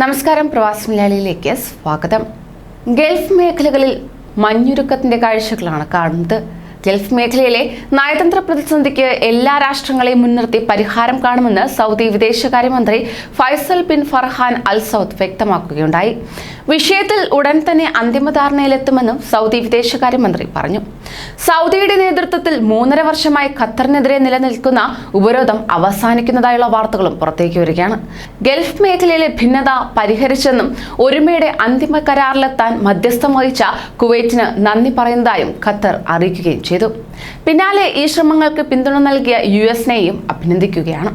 നമസ്കാരം പ്രവാസി മലയാളിയിലേക്ക് സ്വാഗതം. ഗൾഫ് മേഖലകളിൽ മഞ്ഞുരുക്കത്തിന്റെ കാഴ്ചകളാണ് കാണുന്നത്. ഗൾഫ് മേഖലയിലെ നയതന്ത്ര പ്രതിസന്ധിക്ക് എല്ലാ രാഷ്ട്രങ്ങളെയും മുൻനിർത്തി പരിഹാരം കാണുമെന്ന് സൗദി വിദേശകാര്യമന്ത്രി Faisal bin Farhan Al Saud വ്യക്തമാക്കുകയുണ്ടായി. വിഷയത്തിൽ ഉടൻ തന്നെ അന്തിമധാരണയിലെത്തുമെന്നും സൗദി വിദേശകാര്യമന്ത്രി പറഞ്ഞു. സൗദിയുടെ നേതൃത്വത്തിൽ മൂന്നര വർഷമായി ഖത്തറിനെതിരെ നിലനിൽക്കുന്ന ഉപരോധം അവസാനിക്കുന്നതായുള്ള വാർത്തകളും പുറത്തേക്ക് വരികയാണ്. ഗൾഫ് മേഖലയിലെ ഭിന്നത പരിഹരിച്ചെന്നും ഒരുമയുടെ അന്തിമ കരാറിലെത്താൻ മധ്യസ്ഥം വഹിച്ച കുവൈറ്റിന് നന്ദി പറയുന്നതായും ഖത്തർ അറിയിക്കുകയും ചെയ്തു. പിന്നാലെ ഈ ശ്രമങ്ങൾക്ക് പിന്തുണ നൽകിയ യു എസിനെയും അഭിനന്ദിക്കുകയാണ്.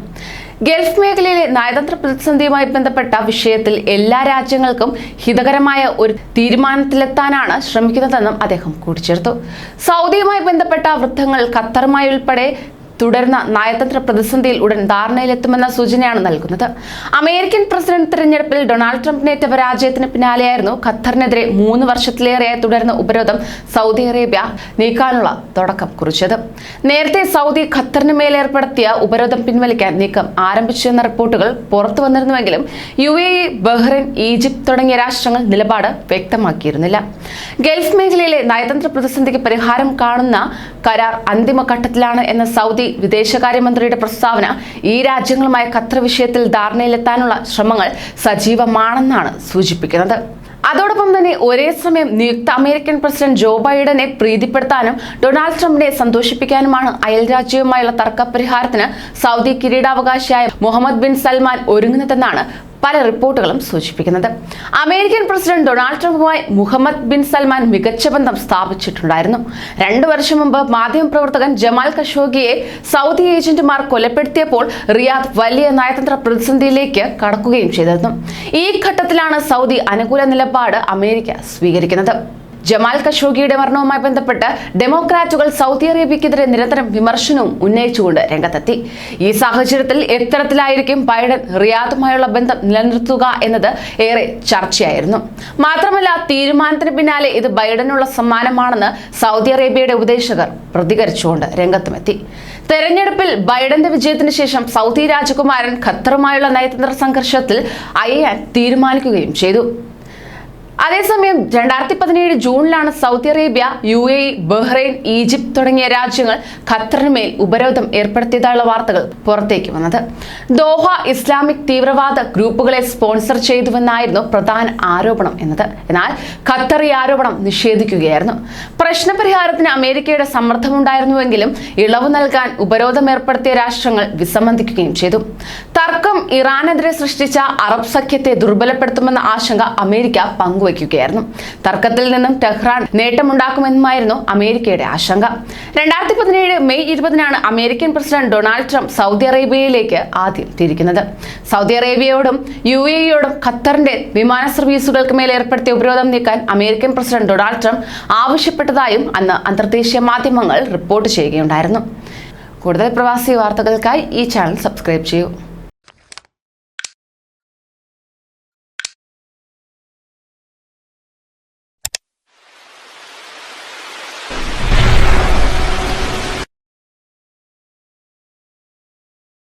ഗൾഫ് മേഖലയിലെ നയതന്ത്ര പ്രതിസന്ധിയുമായി ബന്ധപ്പെട്ട വിഷയത്തിൽ എല്ലാ രാജ്യങ്ങൾക്കും ഹിതകരമായ ഒരു തീരുമാനത്തിലെത്താനാണ് ശ്രമിക്കുന്നതെന്നും അദ്ദേഹം കൂട്ടിച്ചേർത്തു. സൗദിയുമായി ബന്ധപ്പെട്ട വൃദ്ധങ്ങൾ ഖത്തറുമായി ഉൾപ്പെടെ തുടർന്ന നയതന്ത്ര പ്രതിസന്ധിയിൽ ഉടൻ ധാരണയിലെത്തുമെന്ന സൂചനയാണ് നൽകുന്നത്. അമേരിക്കൻ പ്രസിഡന്റ് തെരഞ്ഞെടുപ്പിൽ ഡൊണാൾഡ് ട്രംപിനേറ്റ പരാജയത്തിന് പിന്നാലെയായിരുന്നു ഖത്തറിനെതിരെ മൂന്ന് വർഷത്തിലേറെയായി തുടർന്ന ഉപരോധം സൗദി അറേബ്യ നീക്കാനുള്ള തുടക്കം കുറിച്ചത്. നേരത്തെ സൗദി ഖത്തറിന് മേൽ ഏർപ്പെടുത്തിയ ഉപരോധം പിൻവലിക്കാൻ നീക്കം ആരംഭിച്ചെന്ന റിപ്പോർട്ടുകൾ പുറത്തു വന്നിരുന്നുവെങ്കിലും യു എ ബഹ്റൈൻ ഈജിപ്ത് തുടങ്ങിയ രാഷ്ട്രങ്ങൾ നിലപാട് വ്യക്തമാക്കിയിരുന്നില്ല. ഗൾഫ് മേഖലയിലെ നയതന്ത്ര പ്രതിസന്ധിക്ക് പരിഹാരം കാണുന്ന കരാർ അന്തിമഘട്ടത്തിലാണ് എന്ന സൗദി വിദേശകാര്യമന്ത്രിയുടെ പ്രസ്താവന ഈ രാജ്യങ്ങളുമായി ഖത്തർ വിഷയത്തിൽ ധാരണയിലെത്താനുള്ള ശ്രമങ്ങൾ സജീവമാണെന്നാണ് സൂചിപ്പിക്കുന്നത്. അതോടൊപ്പം തന്നെ ഒരേ സമയം നിയുക്ത അമേരിക്കൻ പ്രസിഡന്റ് ജോ ബൈഡനെ പ്രീതിപ്പെടുത്താനും ഡൊണാൾഡ് ട്രംപിനെ സന്തോഷിപ്പിക്കാനുമാണ് അയൽരാജ്യവുമായുള്ള തർക്ക പരിഹാരത്തിന് സൗദി കിരീടാവകാശിയായ മുഹമ്മദ് ബിൻ സൽമാൻ ഒരുങ്ങുന്നതെന്നാണ് പല റിപ്പോർട്ടുകളും സൂചിപ്പിക്കുന്നത് അമേരിക്കൻ പ്രസിഡന്റ് ഡൊണാൾഡ് ട്രംപുമായി മുഹമ്മദ് ബിൻ സൽമാൻ മികച്ച ബന്ധം സ്ഥാപിച്ചിട്ടുണ്ടായിരുന്നു. രണ്ടു വർഷം മുമ്പ് മാധ്യമപ്രവർത്തകൻ ജമാൽ കഷോഗിയെ സൗദി ഏജന്റുമാർ കൊലപ്പെടുത്തിയപ്പോൾ റിയാദ് വലിയ നയതന്ത്ര പ്രതിസന്ധിയിലേക്ക് കടക്കുകയും ചെയ്തിരുന്നു. ഈ ഘട്ടത്തിലാണ് സൗദി അനുകൂല നിലപാട് അമേരിക്ക സ്വീകരിക്കുന്നത്. ജമാൽ ഖഷോഗിയുടെ മരണവുമായി ബന്ധപ്പെട്ട് ഡെമോക്രാറ്റുകൾ സൗദി അറേബ്യക്കെതിരെ നിരന്തരം വിമർശനവും ഉന്നയിച്ചുകൊണ്ട് രംഗത്തെത്തി. ഈ സാഹചര്യത്തിൽ എത്തരത്തിലായിരിക്കും ബൈഡൻ റിയാദുമായുള്ള ബന്ധം നിലനിർത്തുക എന്നത് ഏറെ ചർച്ചയായിരുന്നു. മാത്രമല്ല തീരുമാനത്തിന് പിന്നാലെ ഇത് ബൈഡനുള്ള സമ്മാനമാണെന്ന് സൗദി അറേബ്യയുടെ ഉപദേശകർ പ്രതികരിച്ചുകൊണ്ട് രംഗത്തുമെത്തി. തെരഞ്ഞെടുപ്പിൽ ബൈഡന്റെ വിജയത്തിന് ശേഷം സൗദി രാജകുമാരൻ ഖത്തറുമായുള്ള നയതന്ത്ര സംഘർഷത്തിൽ അയയാൻ തീരുമാനിക്കുകയും ചെയ്തു. അതേസമയം രണ്ടായിരത്തി പതിനേഴ് ജൂണിലാണ് Saudi Arabia U A Bahrain Egypt തുടങ്ങിയ രാജ്യങ്ങൾ ഖത്തറിനുമേൽ ഉപരോധം ഏർപ്പെടുത്തിയതായുള്ള വാർത്തകൾ പുറത്തേക്ക് വന്നത്. ദോഹ ഇസ്ലാമിക് തീവ്രവാദ ഗ്രൂപ്പുകളെ സ്പോൺസർ ചെയ്തുവെന്നായിരുന്നു പ്രധാന ആരോപണം എന്നത്. എന്നാൽ ഖത്തർ ഈ ആരോപണം നിഷേധിക്കുകയായിരുന്നു. പ്രശ്നപരിഹാരത്തിന് അമേരിക്കയുടെ സമ്മർദ്ദമുണ്ടായിരുന്നുവെങ്കിലും ഇളവ് നൽകാൻ ഉപരോധം ഏർപ്പെടുത്തിയ രാഷ്ട്രങ്ങൾ വിസമ്മതിക്കുകയും ചെയ്തു. തർക്കം ഇറാനെതിരെ സൃഷ്ടിച്ച അറബ് സഖ്യത്തെ ദുർബലപ്പെടുത്തുമെന്ന ആശങ്ക അമേരിക്ക പങ്കുവയ്ക്കുകയായിരുന്നു തർക്കത്തിൽ നിന്നും ടെഹ്റാൻ നേട്ടമുണ്ടാക്കുമെന്നുമായിരുന്നു അമേരിക്കയുടെ ആശങ്ക. രണ്ടായിരത്തി പതിനേഴ് May ഇരുപതിനാണ് American president Donald Trump Saudi അറേബ്യയിലേക്ക് ആദ്യം തിരിക്കുന്നത്. സൗദി അറേബ്യയോടും യു എയോടും ഖത്തറിന്റെ വിമാന സർവീസുകൾക്ക് മേൽ ഏർപ്പെടുത്തിയ ഉപരോധം നീക്കാൻ അമേരിക്കൻ പ്രസിഡന്റ് ഡൊണാൾഡ് ട്രംപ് ആവശ്യപ്പെട്ടതായും അന്ന് അന്തർദേശീയ മാധ്യമങ്ങൾ റിപ്പോർട്ട് ചെയ്യുകയുണ്ടായിരുന്നു. കൂടുതൽ പ്രവാസി വാർത്തകൾക്കായി ഈ ചാനൽ സബ്സ്ക്രൈബ് ചെയ്യൂ.